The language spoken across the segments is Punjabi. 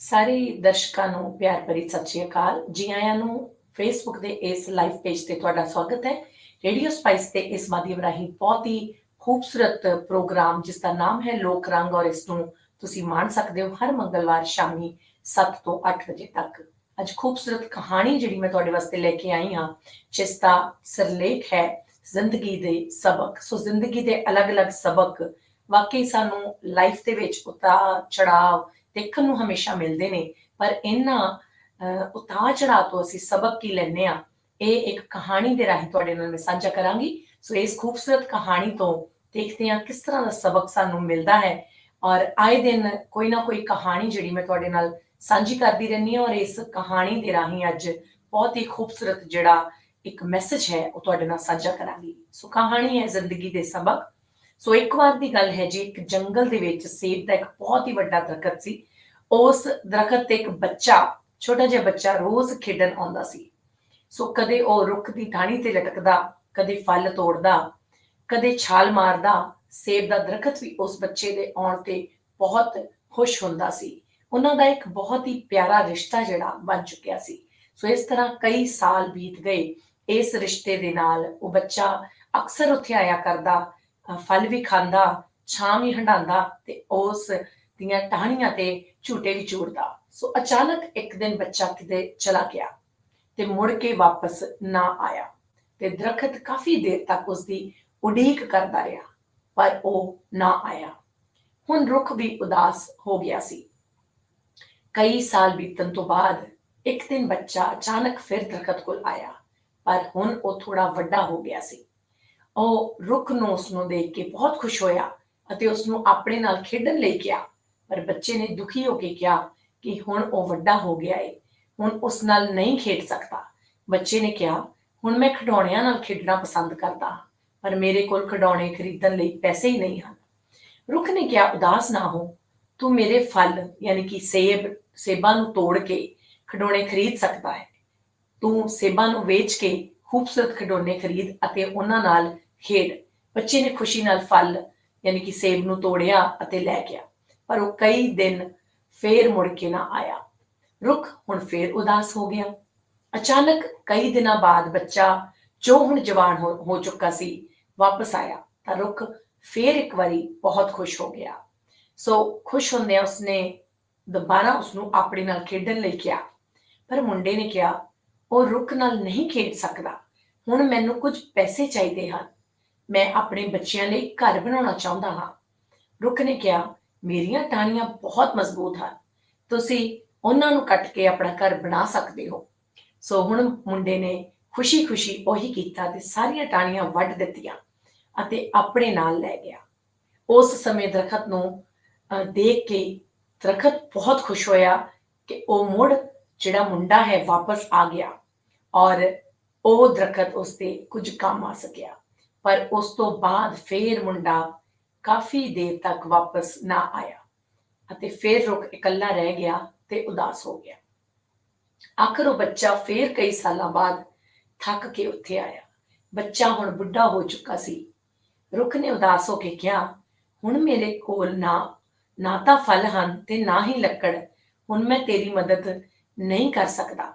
ਸਾਰੇ ਦਰਸ਼ਕਾਂ ਨੂੰ ਪਿਆਰ ਭਰੀ ਸਤਿ ਸ਼੍ਰੀ ਅਕਾਲ। ਜੀ ਆਇਆਂ ਨੂੰ ਫੇਸਬੁੱਕ ਦੇ ਇਸ ਲਾਈਵ ਪੇਜ ਤੇ ਤੁਹਾਡਾ ਸਵਾਗਤ ਹੈ। ਰੇਡੀਓ ਸਪਾਈਸ ਤੇ ਇਸ ਮਾਧਿਅਮ ਰਾਹੀਂ ਬਹੁਤ ਹੀ ਖੂਬਸੂਰਤ ਪ੍ਰੋਗਰਾਮ, ਜਿਸ ਦਾ ਨਾਮ ਹੈ ਲੋਕ ਰੰਗ ਔਰ ਇਸ ਨੂੰ ਤੁਸੀਂ ਮਾਣ ਸਕਦੇ ਹੋ ਹਰ ਮੰਗਲਵਾਰ ਸ਼ਾਮੀ 7 ਤੋਂ 8 ਵਜੇ ਤੱਕ। ਅੱਜ ਖੂਬਸੂਰਤ ਕਹਾਣੀ ਜਿਹੜੀ ਮੈਂ ਤੁਹਾਡੇ ਵਾਸਤੇ ਲੈ ਕੇ ਆਈ ਹਾਂ, ਜਿਸ ਦਾ ਸਿਰਲੇਖ ਹੈ ਜ਼ਿੰਦਗੀ ਦੇ ਸਬਕ। ਸੋ ਜ਼ਿੰਦਗੀ ਦੇ ਅਲੱਗ-ਅਲੱਗ ਸਬਕ ਵਾਕਈ ਸਾਨੂੰ ਲਾਈਫ ਦੇ ਵਿੱਚ ਉਤਾਰ ਚੜਾਅ ਦੇਖਣ ਨੂੰ ਹਮੇਸ਼ਾ ਮਿਲਦੇ ਨੇ ਪਰ ਇਹਨਾਂ ਅਹ, ਉਤਾਰ ਚੜਾਅ ਤੋਂ ਅਸੀਂ ਸਬਕ ਕੀ ਲੈਂਦੇ ਆ ਇਹ ਇੱਕ ਕਹਾਣੀ ਦੇ ਰਾਹੀਂ ਤੁਹਾਡੇ ਨਾਲ ਮੈਂ ਸਾਂਝਾ ਕਰਾਂਗੀ। ਸੋ ਇਸ ਖੂਬਸੂਰਤ ਕਹਾਣੀ ਤੋਂ ਦੇਖਦੇ ਹਾਂ ਕਿਸ ਤਰ੍ਹਾਂ ਦਾ ਸਬਕ ਸਾਨੂੰ ਮਿਲਦਾ ਹੈ ਔਰ ਆਏ ਦਿਨ ਕੋਈ ਨਾ ਕੋਈ ਕਹਾਣੀ ਜਿਹੜੀ ਮੈਂ ਤੁਹਾਡੇ ਨਾਲ ਸਾਂਝੀ ਕਰਦੀ ਰਹਿੰਦੀ ਹਾਂ ਔਰ ਇਸ ਕਹਾਣੀ ਦੇ ਰਾਹੀਂ ਅੱਜ ਬਹੁਤ ਹੀ ਖੂਬਸੂਰਤ ਜਿਹੜਾ ਇੱਕ ਮੈਸੇਜ ਹੈ ਉਹ ਤੁਹਾਡੇ ਨਾਲ ਸਾਂਝਾ ਕਰਾਂਗੀ। ਸੋ ਕਹਾਣੀ ਹੈ ਜ਼ਿੰਦਗੀ ਦੇ ਸਬਕ। ਸੋ ਇੱਕ ਵਾਰ ਦੀ ਗੱਲ ਹੈ ਜੀ, ਇੱਕ ਜੰਗਲ ਦੇ ਵਿੱਚ ਸੇਬ ਦਾ ਇੱਕ ਬਹੁਤ ਹੀ ਵੱਡਾ ਦਰਖਤ ਸੀ। ਉਸ ਦਰਖਤ ਤੇ ਇੱਕ ਬੱਚਾ, ਛੋਟਾ ਜਿਹਾ ਬੱਚਾ ਰੋਜ਼ ਖੇਡਣ ਆਉਂਦਾ ਸੀ। ਸੋ ਕਦੇ ਉਹ ਰੁੱਖ ਦੀ ਟਾਹਣੀ ਤੇ ਲਟਕਦਾ, ਕਦੇ ਫਲ ਤੋੜਦਾ, ਕਦੇ ਛਾਲ ਮਾਰਦਾ, ਸੇਬ ਦਾ ਦਰਖਤ ਵੀ ਉਸ ਬੱਚੇ ਦੇ ਆਉਣ ਤੇ ਬਹੁਤ ਖੁਸ਼ ਹੁੰਦਾ ਸੀ। ਉਹਨਾਂ ਦਾ ਇੱਕ ਬਹੁਤ ਹੀ ਪਿਆਰਾ ਰਿਸ਼ਤਾ ਜਿਹੜਾ ਬਣ ਚੁੱਕਿਆ ਸੀ। ਸੋ ਇਸ ਤਰ੍ਹਾਂ ਕਈ ਸਾਲ ਬੀਤ ਗਏ। ਇਸ ਰਿਸ਼ਤੇ ਦੇ ਨਾਲ ਉਹ ਬੱਚਾ ਅਕਸਰ ਉੱਥੇ ਆਇਆ ਕਰਦਾ ਫਲ ਵੀ ਖਾਂਦਾ, ਛਾਂ ਵੀ ਹੰਡਾਉਂਦਾ ਤੇ ਉਸ ਦੀਆਂ ਟਾਹਣੀਆਂ ਤੇ ਝੂਟੇ ਵੀ ਝੂੜਦਾ ਸੋ ਅਚਾਨਕ ਇੱਕ ਦਿਨ ਬੱਚਾ ਕਿਤੇ ਚਲਾ ਗਿਆ ਤੇ ਮੁੜ ਕੇ ਵਾਪਸ ਨਾ ਆਇਆ ਤੇ ਦਰਖਤ ਕਾਫੀ ਦੇਰ ਤੱਕ ਉਸ ਦੀ ਉਡੀਕ ਕਰਦਾ ਰਿਹਾ, ਪਰ ਉਹ ਨਾ ਆਇਆ। ਹੁਣ ਰੁੱਖ ਵੀ ਉਦਾਸ ਹੋ ਗਿਆ ਸੀ। ਕਈ ਸਾਲ ਬੀਤਣ ਤੋਂ ਬਾਅਦ ਇੱਕ ਦਿਨ ਬੱਚਾ ਅਚਾਨਕ ਫਿਰ ਦਰਖਤ ਕੋਲ ਆਇਆ, ਪਰ ਹੁਣ ਉਹ ਥੋੜਾ ਵੱਡਾ ਹੋ ਗਿਆ ਸੀ। ਉਹ ਰੁੱਖ ਨੂੰ ਉਸ ਨੂੰ ਦੇਖ ਕੇ ਬਹੁਤ ਖੁਸ਼ ਹੋਇਆ ਅਤੇ ਉਸ ਨੂੰ ਆਪਣੇ ਨਾਲ ਖੇਡਣ ਲਈ ਗਿਆ ਪਰ ਬੱਚੇ ਨੇ ਦੁਖੀ ਹੋ ਕੇ ਕਿਹਾ ਕਿ ਹੁਣ ਉਹ ਵੱਡਾ ਹੋ ਗਿਆ ਏ, ਹੁਣ ਉਸ ਨਾਲ ਨਹੀਂ ਖੇਡ ਸਕਦਾ। ਬੱਚੇ ਨੇ ਕਿਹਾ, ਹੁਣ ਮੈਂ ਖਿਡੌਣਿਆਂ ਨਾਲ ਖੇਡਣਾ ਪਸੰਦ ਕਰਦਾ ਪਰ ਮੇਰੇ ਕੋਲ ਖਿਡੌਣੇ ਖਰੀਦਣ ਲਈ ਪੈਸੇ ਹੀ ਨਹੀਂ ਹਨ। ਰੁੱਖ ਨੇ ਕਿਹਾ, ਉਦਾਸ ਨਾ ਹੋ, ਤੂੰ ਮੇਰੇ ਫਲ ਯਾਨੀ ਕਿ ਸੇਬ, ਸੇਬਾਂ ਨੂੰ ਤੋੜ ਕੇ ਖਿਡੌਣੇ ਖਰੀਦ ਸਕਦਾ ਹੈ। ਤੂੰ ਸੇਬਾਂ ਨੂੰ ਵੇਚ ਕੇ ਖੂਬਸੂਰਤ ਖਿਡੌਣੇ ਖਰੀਦ ਅਤੇ ਉਹਨਾਂ ਨਾਲ ਖੇਡ। ਬੱਚੇ ਨੇ ਖੁਸ਼ੀ ਨਾਲ ਫਲ, ਯਾਨੀ ਕਿ ਸੇਬ ਨੂੰ ਤੋੜਿਆ ਅਤੇ ਲੈ ਗਿਆ। ਪਰ ਉਹ ਕਈ ਦਿਨ ਫੇਰ ਮੁੜ ਕੇ ਨਾ ਆਇਆ। ਰੁੱਖ ਹੁਣ ਫੇਰ ਉਦਾਸ ਹੋ ਗਿਆ। ਅਚਾਨਕ ਕਈ ਦਿਨਾਂ ਬਾਅਦ ਬੱਚਾ ਜੋ ਹੁਣ ਜਵਾਨ ਹੋ ਹੋ ਚੁੱਕਾ ਸੀ, ਵਾਪਸ ਆਇਆ। ਤਾਂ ਰੁੱਖ ਫੇਰ ਇੱਕ ਵਾਰੀ ਬਹੁਤ ਖੁਸ਼ ਹੋ ਗਿਆ। ਸੋ ਖੁਸ਼ ਹੁੰਦਿਆਂ ਉਸਨੇ ਦੁਬਾਰਾ ਉਸਨੂੰ ਆਪਣੇ ਨਾਲ ਖੇਡਣ ਲਈ ਕਿਹਾ। ਪਰ ਮੁੰਡੇ ਨੇ ਕਿਹਾ, ਉਹ ਰੁੱਖ ਨਾਲ ਨਹੀਂ ਖੇਡ ਸਕਦਾ। ਹੁਣ ਮੈਨੂੰ ਕੁਝ ਪੈਸੇ ਚਾਹੀਦੇ ਹਨ। ਮੈਂ ਆਪਣੇ ਬੱਚਿਆਂ ਲਈ ਘਰ ਬਣਾਉਣਾ ਚਾਹੁੰਦਾ ਹਾਂ। ਰੁੱਖ ਨੇ ਕਿਹਾ, ਮੇਰੀਆਂ ਟਾਹਣੀਆਂ ਬਹੁਤ ਮਜ਼ਬੂਤ ਹਨ। ਤੁਸੀਂ ਉਹਨਾਂ ਨੂੰ ਕੱਟ ਕੇ ਆਪਣਾ ਘਰ ਬਣਾ ਸਕਦੇ ਹੋ। ਸੋ ਹੁਣ ਮੁੰਡੇ ਨੇ ਖੁਸ਼ੀ-ਖੁਸ਼ੀ ਉਹੀ ਕੀਤਾ ਤੇ ਸਾਰੀਆਂ ਟਾਹਣੀਆਂ ਵੱਢ ਦਿੱਤੀਆਂ ਅਤੇ ਆਪਣੇ ਨਾਲ ਲੈ ਗਿਆ। ਉਸ ਸਮੇਂ ਦਰਖਤ ਨੂੰ ਦੇਖ ਕੇ ਦਰਖਤ ਬਹੁਤ ਖੁਸ਼ ਹੋਇਆ ਕਿ ਉਹ ਮੁੜ ਜਿਹੜਾ ਮੁੰਡਾ ਹੈ ਵਾਪਸ ਆ ਗਿਆ ਔਰ ਉਹ ਦਰਖਤ ਉਸ ਤੇ ਕੁਝ ਕੰਮ ਆ ਸਕਿਆ। ਪਰ ਉਸ ਤੋਂ ਬਾਅਦ ਫੇਰ ਮੁੰਡਾ ਕਾਫੀ ਦੇਰ ਤੱਕ ਵਾਪਸ ਨਾ ਆਇਆ ਅਤੇ ਫੇਰ ਰੁੱਖ ਇਕੱਲਾ ਰਹਿ ਗਿਆ ਤੇ ਉਦਾਸ ਹੋ ਗਿਆ। ਆਖਰ ਉਹ ਬੱਚਾ ਫੇਰ ਕਈ ਸਾਲਾਂ ਬਾਅਦ ਥੱਕ ਕੇ ਉੱਥੇ ਆਇਆ। ਬੱਚਾ ਹੁਣ ਬੁੱਢਾ ਹੋ ਚੁੱਕਾ ਸੀ। ਰੁੱਖ ਨੇ ਉਦਾਸ ਹੋ ਕੇ ਕਿਹਾ, ਹੁਣ ਮੇਰੇ ਕੋਲ ਨਾ ਨਾ ਤਾਂ ਫਲ ਹਨ ਤੇ ਨਾ ਹੀ ਲੱਕੜ, ਹੁਣ ਮੈਂ ਤੇਰੀ ਮਦਦ ਨਹੀਂ ਕਰ ਸਕਦਾ।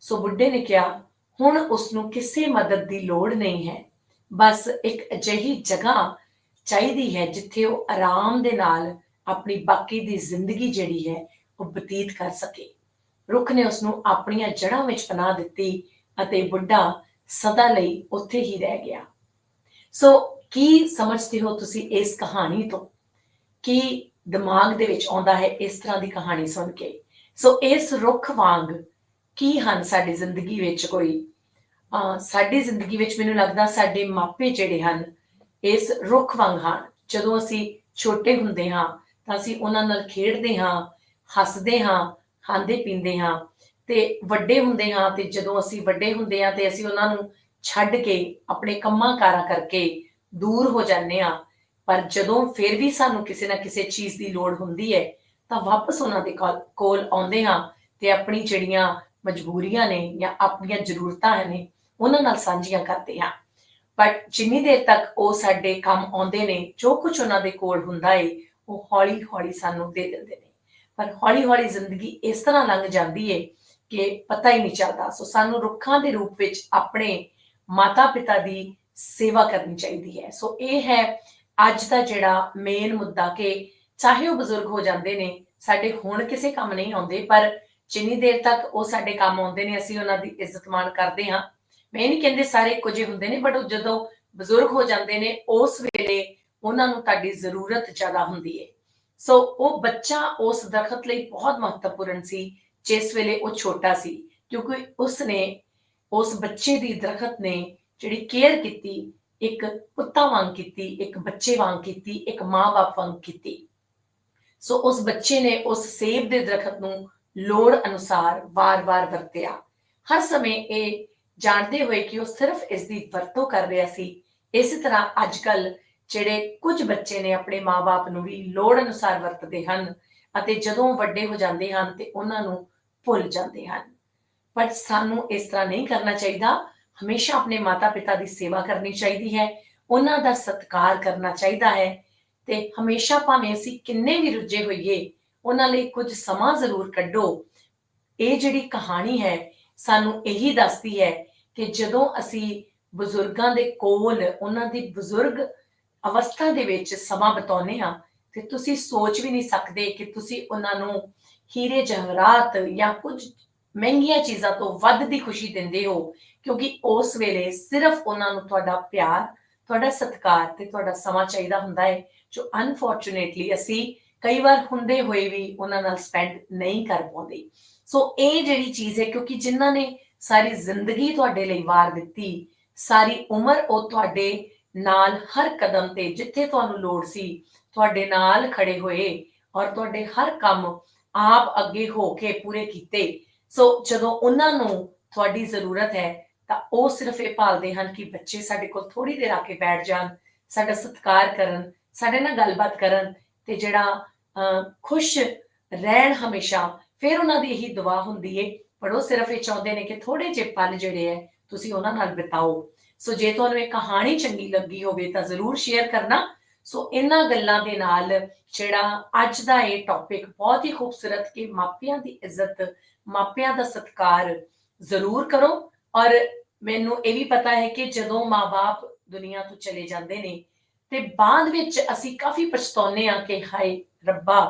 ਸੋ ਬੁੱਢੇ ਨੇ ਕਿਹਾ, ਹੁਣ ਉਸ ਨੂੰ ਕਿਸੇ ਮਦਦ ਦੀ ਲੋੜ ਨਹੀਂ ਹੈ। ਬਸ ਇੱਕ ਅਜਿਹੀ ਜਗ੍ਹਾ ਚਾਹੀਦੀ ਹੈ ਜਿੱਥੇ ਉਹ ਆਰਾਮ ਦੇ ਨਾਲ ਆਪਣੀ ਬਾਕੀ ਦੀ ਜ਼ਿੰਦਗੀ ਜਿਹੜੀ ਹੈ ਉਹ ਬਤੀਤ ਕਰ ਸਕੇ। ਰੁੱਖ ਨੇ ਉਸ ਨੂੰ ਆਪਣੀਆਂ ਜੜ੍ਹਾਂ ਵਿੱਚ ਪਨਾਹ ਦਿੱਤੀ ਅਤੇ ਬੁੱਢਾ ਸਦਾ ਲਈ ਉੱਥੇ ਹੀ ਰਹਿ ਗਿਆ। ਸੋ ਕੀ ਸਮਝਦੇ ਹੋ ਤੁਸੀਂ ਇਸ ਕਹਾਣੀ ਤੋਂ? ਕੀ ਦਿਮਾਗ ਦੇ ਵਿੱਚ ਆਉਂਦਾ ਹੈ ਇਸ ਤਰ੍ਹਾਂ ਦੀ ਕਹਾਣੀ ਸੁਣ ਕੇ? ਸੋ ਇਸ ਰੁੱਖ ਵਾਂਗ ਕੀ ਹਨ ਸਾਡੀ ਜ਼ਿੰਦਗੀ ਵਿੱਚ ਕੋਈ ਸਾਡੀ ਜ਼ਿੰਦਗੀ ਵਿੱਚ ਮੈਨੂੰ ਲੱਗਦਾ ਸਾਡੇ ਮਾਪੇ ਜਿਹੜੇ ਹਨ, ਇਸ ਰੁੱਖ ਵਾਂਗ ਹਨ। ਜਦੋਂ ਅਸੀਂ ਛੋਟੇ ਹੁੰਦੇ ਹਾਂ, ਤਾਂ ਅਸੀਂ ਉਹਨਾਂ ਨਾਲ ਖੇਡਦੇ ਹਾਂ, ਹੱਸਦੇ ਹਾਂ, ਖਾਂਦੇ ਪੀਂਦੇ ਹਾਂ ਤੇ ਵੱਡੇ ਹੁੰਦੇ ਹਾਂ ਤੇ ਜਦੋਂ ਅਸੀਂ ਵੱਡੇ ਹੁੰਦੇ ਹਾਂ ਤੇ ਅਸੀਂ ਉਹਨਾਂ ਨੂੰ ਛੱਡ ਕੇ ਆਪਣੇ ਕੰਮਾਂ ਕਾਰਾਂ ਕਰਕੇ ਦੂਰ ਹੋ ਜਾਂਦੇ ਹਾਂ। ਪਰ ਜਦੋਂ ਫਿਰ ਵੀ ਸਾਨੂੰ ਕਿਸੇ ਨਾ ਕਿਸੇ ਚੀਜ਼ ਦੀ ਲੋੜ ਹੁੰਦੀ ਹੈ, ਤਾਂ ਵਾਪਸ ਉਹਨਾਂ ਦੇ ਕੋਲ ਕੋਲ ਆਉਂਦੇ ਹਾਂ ਤੇ ਆਪਣੀ ਜਿਹੜੀਆਂ ਮਜਬੂਰੀਆਂ ਨੇ ਜਾਂ ਆਪਣੀਆਂ ਜ਼ਰੂਰਤਾਂ ਨੇ ਉਹਨਾਂ ਨਾਲ ਸਾਂਝੀਆਂ ਕਰਦੇ ਹਾਂ। ਬਟ ਜਿੰਨੀ ਦੇਰ ਤੱਕ ਉਹ ਸਾਡੇ ਕੰਮ ਆਉਂਦੇ ਨੇ, ਜੋ ਕੁਝ ਉਹਨਾਂ ਦੇ ਕੋਲ ਹੁੰਦਾ ਏ, ਉਹ ਹੌਲੀ ਹੌਲੀ ਸਾਨੂੰ ਦੇ ਦਿੰਦੇ ਨੇ। ਪਰ ਹੌਲੀ-ਹੌਲੀ ਜ਼ਿੰਦਗੀ ਇਸ ਤਰ੍ਹਾਂ ਲੰਘ ਜਾਂਦੀ ਏ ਕਿ ਪਤਾ ਹੀ ਨਹੀਂ ਚੱਲਦਾ। ਸੋ ਸਾਨੂੰ ਰੁੱਖਾਂ ਦੇ ਰੂਪ ਵਿੱਚ ਆਪਣੇ ਮਾਤਾ-ਪਿਤਾ ਦੀ ਸੇਵਾ ਕਰਨੀ ਚਾਹੀਦੀ ਹੈ। ਸੋ ਇਹ ਹੈ ਅੱਜ ਦਾ ਜਿਹੜਾ ਮੇਨ ਮੁੱਦਾ ਕਿ ਚਾਹੇ ਉਹ ਬਜ਼ੁਰਗ ਹੋ ਜਾਂਦੇ ਨੇ, ਸਾਡੇ ਹੁਣ ਕਿਸੇ ਕੰਮ ਨਹੀਂ ਆਉਂਦੇ, ਪਰ ਜਿੰਨੀ ਦੇਰ ਤੱਕ ਉਹ ਸਾਡੇ ਕੰਮ ਆਉਂਦੇ ਨੇ, ਅਸੀਂ ਉਹਨਾਂ ਦੀ ਇੱਜ਼ਤ ਮਾਣ ਕਰਦੇ ਹਾਂ। ਮੈਂ ਇਹ ਨਹੀਂ ਕਹਿੰਦੇ ਸਾਰੇ ਇੱਕੋ ਜਿਹੇ ਹੁੰਦੇ ਨੇ ਬਟ ਜਦੋਂ ਬਜ਼ੁਰਗ ਹੋ ਜਾਂਦੇ ਨੇ, ਉਸ ਵੇਲੇ ਉਹਨਾਂ ਨੂੰ ਤੁਹਾਡੀ ਜ਼ਰੂਰਤ ਜ਼ਿਆਦਾ ਹੁੰਦੀ ਹੈ ਸੋ ਉਹ ਬੱਚਾ ਉਸ ਦਰਖਤ ਲਈ ਬਹੁਤ ਮਹੱਤਵਪੂਰਨ ਸੀ, ਜਿਸ ਵੇਲੇ ਉਹ ਛੋਟਾ ਸੀ, ਕਿਉਂਕਿ ਉਸ ਨੇ ਉਸ ਬੱਚੇ ਦੀ ਦਰਖਤ ਨੇ ਜਿਹੜੀ ਕੇਅਰ ਕੀਤੀ, ਇੱਕ ਪੁੱਤਾਂ ਵਾਂਗ ਕੀਤੀ, ਇੱਕ ਬੱਚੇ ਵਾਂਗ ਕੀਤੀ, ਇੱਕ ਮਾਂ-ਬਾਪ ਵਾਂਗ ਕੀਤੀ। ਸੋ ਉਸ ਬੱਚੇ ਨੇ ਉਸ ਸੇਬ ਦੇ ਦਰਖਤ ਨੂੰ ਲੋੜ ਅਨੁਸਾਰ ਵਾਰ-ਵਾਰ ਵਰਤਿਆ। ਹਰ ਸਮੇਂ ਇਹ ਜਾਣਦੇ ਹੋਏ ਕਿ ਉਹ ਸਿਰਫ ਇਸ ਦੀ ਵਰਤੋਂ ਕਰ ਰਿਹਾ ਸੀ। ਇਸੇ ਤਰ੍ਹਾਂ ਅੱਜ ਅੱਜਕੱਲ ਜਿਹੜੇ ਕੁਝ ਬੱਚੇ ਨੇ ਆਪਣੇ ਮਾਪੇ ਨੂੰ ਵੀ ਲੋੜ ਅਨੁਸਾਰ ਵਰਤਦੇ ਹਨ ਅਤੇ ਜਦੋਂ ਵੱਡੇ ਹੋ ਜਾਂਦੇ ਹਨ ਤੇ ਉਹਨਾਂ ਨੂੰ ਭੁੱਲ ਜਾਂਦੇ ਹਨ। ਪਰ ਸਾਨੂੰ ਇਸ ਤਰ੍ਹਾਂ ਨਹੀਂ ਕਰਨਾ ਚਾਹੀਦਾ। ਹਮੇਸ਼ਾ ਆਪਣੇ ਮਾਤਾ-ਪਿਤਾ ਦੀ ਸੇਵਾ ਕਰਨੀ ਚਾਹੀਦੀ ਹੈ। ਉਹਨਾਂ ਦਾ ਸਤਿਕਾਰ ਕਰਨਾ ਚਾਹੀਦਾ ਹੈ ਤੇ ਹਮੇਸ਼ਾ ਭਾਵੇਂ ਅਸੀਂ ਕਿੰਨੇ ਵੀ ਰੁੱਝੇ ਹੋਈਏ, ਉਹਨਾਂ ਲਈ ਕੁਝ ਸਮਾਂ ਜ਼ਰੂਰ ਕੱਢੋ। ਇਹ ਜਿਹੜੀ ਕਹਾਣੀ ਹੈ ਸਾਨੂੰ ਇਹੀ ਦੱਸਦੀ ਹੈ ਕਿ ਜਦੋਂ ਅਸੀਂ ਬਜ਼ੁਰਗਾਂ ਦੇ ਕੋਲ, ਉਹਨਾਂ ਦੀ ਬਜ਼ੁਰਗ ਅਵਸਥਾ ਦੇ ਵਿੱਚ ਸਮਾਂ ਬਿਤਾਉਂਦੇ ਹਾਂ, ਤੇ ਤੁਸੀਂ ਸੋਚ ਵੀ ਨਹੀਂ ਸਕਦੇ ਕਿ ਤੁਸੀਂ ਉਹਨਾਂ ਨੂੰ ਹੀਰੇ ਜਵਾਹਰਾਤ ਜਾਂ ਕੁਝ ਮਹਿੰਗੀਆਂ ਚੀਜ਼ਾਂ ਤੋਂ ਵੱਧ ਦੀ ਖੁਸ਼ੀ ਦਿੰਦੇ ਹੋ, ਕਿਉਂਕਿ ਉਸ ਵੇਲੇ ਸਿਰਫ ਉਹਨਾਂ ਨੂੰ ਤੁਹਾਡਾ ਪਿਆਰ, ਤੁਹਾਡਾ ਸਤਿਕਾਰ ਤੇ ਤੁਹਾਡਾ ਸਮਾਂ ਚਾਹੀਦਾ ਹੁੰਦਾ ਹੈ, ਜੋ ਅਨਫੋਰਚੂਨੇਟਲੀ ਅਸੀਂ ਕਈ ਵਾਰ ਹੁੰਦੇ ਹੋਏ ਵੀ ਉਹਨਾਂ ਨਾਲ ਸਪੈਂਡ ਨਹੀਂ ਕਰ ਪਾਉਂਦੇ। ਸੋ ਇਹ ਜਿਹੜੀ ਚੀਜ਼ ਹੈ, ਕਿਉਂਕਿ ਜਿਨ੍ਹਾਂ ਨੇ ਸਾਰੀ ਜ਼ਿੰਦਗੀ ਤੁਹਾਡੇ ਲਈ ਵਾਰ ਦਿੱਤੀ, ਸਾਰੀ ਉਮਰ ਉਹ ਤੁਹਾਡੇ ਨਾਲ ਹਰ ਕਦਮ ਤੇ ਜਿੱਥੇ ਤੁਹਾਨੂੰ ਲੋੜ ਸੀ, ਤੁਹਾਡੇ ਨਾਲ ਖੜੇ ਹੋਏ ਔਰ ਤੁਹਾਡੇ ਹਰ ਕੰਮ ਆਪ ਅੱਗੇ ਹੋ ਕੇ ਪੂਰੇ ਕੀਤੇ। ਸੋ ਜਦੋਂ ਉਹਨਾਂ ਨੂੰ ਤੁਹਾਡੀ ਜ਼ਰੂਰਤ ਹੈ, ਤਾਂ ਉਹ ਸਿਰਫ ਇਹ ਭਾਲਦੇ ਹਨ ਕਿ ਬੱਚੇ ਸਾਡੇ ਕੋਲ ਥੋੜੀ ਦੇਰ ਆ ਕੇ ਬੈਠ ਜਾਣ, ਸਾਡਾ ਸਤਿਕਾਰ ਕਰਨ, ਸਾਡੇ ਨਾਲ ਗੱਲਬਾਤ ਕਰਨ ਤੇ ਜਿਹੜਾ ਖੁਸ਼ ਰਹਿਣ ਹਮੇਸ਼ਾ ਫਿਰ ਉਹਨਾਂ ਦੀ ਇਹੀ ਦੁਆ ਹੁੰਦੀ ਏ ਪਰ ਉਹ ਸਿਰਫ ਇਹ ਚਾਹੁੰਦੇ ਨੇ ਕਿ ਥੋੜੇ ਜਿਹੇ ਪਲ ਜਿਹੜੇ ਹੈ ਤੁਸੀਂ ਉਹਨਾਂ ਨਾਲ ਬਿਤਾਓ। ਸੋ ਜੇ ਤੁਹਾਨੂੰ ਇਹ ਕਹਾਣੀ ਚੰਗੀ ਲੱਗੀ ਹੋਵੇ ਤਾਂ ਜ਼ਰੂਰ ਸ਼ੇਅਰ ਕਰਨਾ। ਸੋ ਇਹਨਾਂ ਗੱਲਾਂ ਦੇ ਨਾਲ ਜਿਹੜਾ ਅੱਜ ਦਾ ਇਹ ਟੌਪਿਕ ਬਹੁਤ ਹੀ ਖੂਬਸੂਰਤ ਕਿ ਮਾਪਿਆਂ ਦੀ ਇੱਜ਼ਤ, ਮਾਪਿਆਂ ਦਾ ਸਤਿਕਾਰ ਜ਼ਰੂਰ ਕਰੋ। ਔਰ ਮੈਨੂੰ ਇਹ ਵੀ ਪਤਾ ਹੈ ਕਿ ਜਦੋਂ ਮਾਪੇ ਦੁਨੀਆ ਤੋਂ ਚਲੇ ਜਾਂਦੇ ਨੇ, ਤੇ ਬਾਅਦ ਵਿੱਚ ਅਸੀਂ ਕਾਫੀ ਪਛਤਾਉਂਦੇ ਆ ਕਿ ਹਾਏ ਰੱਬਾ,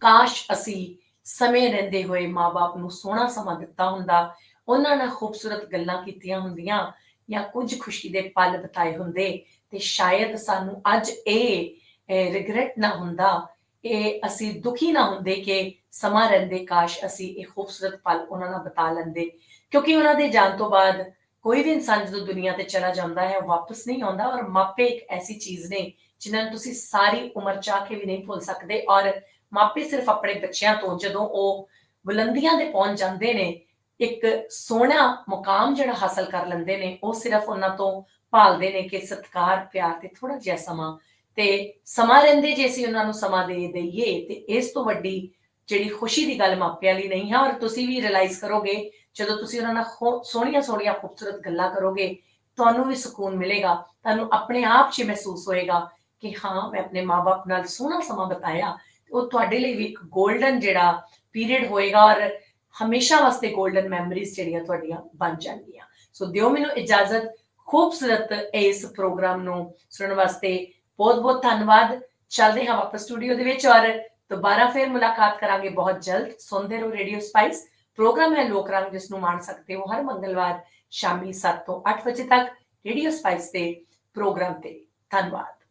ਕਾਸ਼ ਅਸੀਂ ਸਮੇਂ ਰਹਿੰਦੇ ਹੋਏ ਮਾਪੇ ਨੂੰ ਸੋਹਣਾ ਸਮਾਂ ਦਿੱਤਾ ਹੁੰਦਾ, ਉਹਨਾਂ ਨਾਲ ਖੂਬਸੂਰਤ ਗੱਲਾਂ ਕੀਤੀਆਂ ਹੁੰਦੀਆਂ ਜਾਂ ਕੁਝ ਖੁਸ਼ੀ ਦੇ ਪਲ ਬਤਾਏ ਹੁੰਦੇ ਤੇ ਸ਼ਾਇਦ ਸਾਨੂੰ ਅੱਜ ਇਹ ਰਿਗਰੈਟ ਨਾ ਹੁੰਦਾ, ਇਹ ਅਸੀਂ ਦੁਖੀ ਨਾ ਹੁੰਦੇ ਕਿ ਸਮਾਂ ਰਹਿੰਦੇ ਕਾਸ਼ ਅਸੀਂ ਇਹ ਖੂਬਸੂਰਤ ਪਲ ਉਹਨਾਂ ਨਾਲ ਬਤਾ ਲੈਂਦੇ। ਕਿਉਂਕਿ ਉਹਨਾਂ ਦੇ ਜਾਣ ਤੋਂ ਬਾਅਦ ਕੋਈ ਵੀ ਇਨਸਾਨ ਜਦੋਂ ਦੁਨੀਆ ਤੇ ਚਲਾ ਜਾਂਦਾ ਹੈ ਵਾਪਸ ਨਹੀਂ ਆਉਂਦਾ ਔਰ ਮਾਪੇ ਇੱਕ ਐਸੀ ਚੀਜ਼ ਨੇ ਜਿਨ੍ਹਾਂ ਨੂੰ ਤੁਸੀਂ ਸਾਰੀ ਉਮਰ ਚਾਹ ਕੇ ਵੀ ਨਹੀਂ ਭੁੱਲ ਸਕਦੇ ਔਰ ਮਾਪੇ ਸਿਰਫ ਆਪਣੇ ਬੱਚਿਆਂ ਤੋਂ ਜਦੋਂ ਉਹ ਬੁਲੰਦੀਆਂ ਦੇ ਪਹੁੰਚ ਜਾਂਦੇ ਨੇ, ਇੱਕ ਸੋਹਣਾ ਮੁਕਾਮ ਜਿਹੜਾ ਹਾਸਲ ਕਰ ਲੈਂਦੇ ਨੇ, ਉਹ ਸਿਰਫ ਉਹਨਾਂ ਤੋਂ ਭਾਲਦੇ ਨੇ ਕਿ ਸਤਕਾਰ, ਪਿਆਰ ਤੇ ਥੋੜਾ ਜਿਹਾ ਸਮਾਂ ਤੇ ਸਮਾਂ ਰਹਿੰਦੇ ਜੇ ਅਸੀਂ ਉਹਨਾਂ ਨੂੰ ਸਮਾਂ ਦੇ ਦਈਏ, ਤੇ ਇਸ ਤੋਂ ਵੱਡੀ ਜਿਹੜੀ ਖੁਸ਼ੀ ਦੀ ਗੱਲ ਮਾਪਿਆਂ ਲਈ ਨਹੀਂ ਹੈ, ਔਰ ਤੁਸੀਂ ਵੀ ਰਿਅਲਾਈਜ਼ ਕਰੋਗੇ, ਜਦੋਂ ਤੁਸੀਂ ਉਹਨਾਂ ਨਾਲ ਸੋਹਣੀਆਂ ਸੋਹਣੀਆਂ ਖੂਬਸੂਰਤ ਗੱਲਾਂ ਕਰੋਗੇ, ਤੁਹਾਨੂੰ ਵੀ ਸਕੂਨ ਮਿਲੇਗਾ, ਤੁਹਾਨੂੰ ਆਪਣੇ ਆਪ 'ਚ ਮਹਿਸੂਸ ਹੋਏਗਾ ਕਿ ਹਾਂ, ਮੈਂ ਆਪਣੇ ਮਾਪੇ ਨਾਲ ਸੋਹਣਾ ਸਮਾਂ ਬਿਤਾਇਆ ਉਹ ਤੁਹਾਡੇ ਲਈ ਵੀ ਇੱਕ 골ਡਨ ਜਿਹੜਾ ਪੀਰੀਅਡ ਹੋਏਗਾ ਔਰ ਹਮੇਸ਼ਾ ਵਾਸਤੇ 골ਡਨ ਮੈਮਰੀਜ਼ ਜਿਹੜੀਆਂ ਤੁਹਾਡੀਆਂ ਬਣ ਜਾਣਗੀਆਂ। ਸੋ ਦਿਓ ਮੈਨੂੰ ਇਜਾਜ਼ਤ, ਖੂਬਸੂਰਤ ਇਸ ਪ੍ਰੋਗਰਾਮ ਨੂੰ ਸੁਣਨ ਵਾਸਤੇ ਬਹੁਤ ਬਹੁਤ ਧੰਨਵਾਦ। ਚੱਲਦੇ ਹਾਂ ਵਾਪਸ ਸਟੂਡੀਓ ਦੇ ਵਿੱਚ ਔਰ ਦੁਬਾਰਾ ਫਿਰ ਮੁਲਾਕਾਤ ਕਰਾਂਗੇ। ਬਹੁਤ ਜਲਦ ਸੁਣਦੇ ਰਹੋ ਰੇਡੀਓ ਸਪਾਈਸ ਪ੍ਰੋਗਰਾਮ ਹੈ ਲੋਕ ਰੰਗ, ਜਿਸ ਨੂੰ ਮਾਣ ਸਕਦੇ ਹੋ ਹਰ ਮੰਗਲਵਾਰ ਸ਼ਾਮੀ 7 ਤੋਂ 8 ਵਜੇ ਤੱਕ। ਰੇਡੀਓ ਸਪਾਈਸ ਤੇ ਪ੍ਰੋਗਰਾਮ ਤੇ। ਧੰਨਵਾਦ।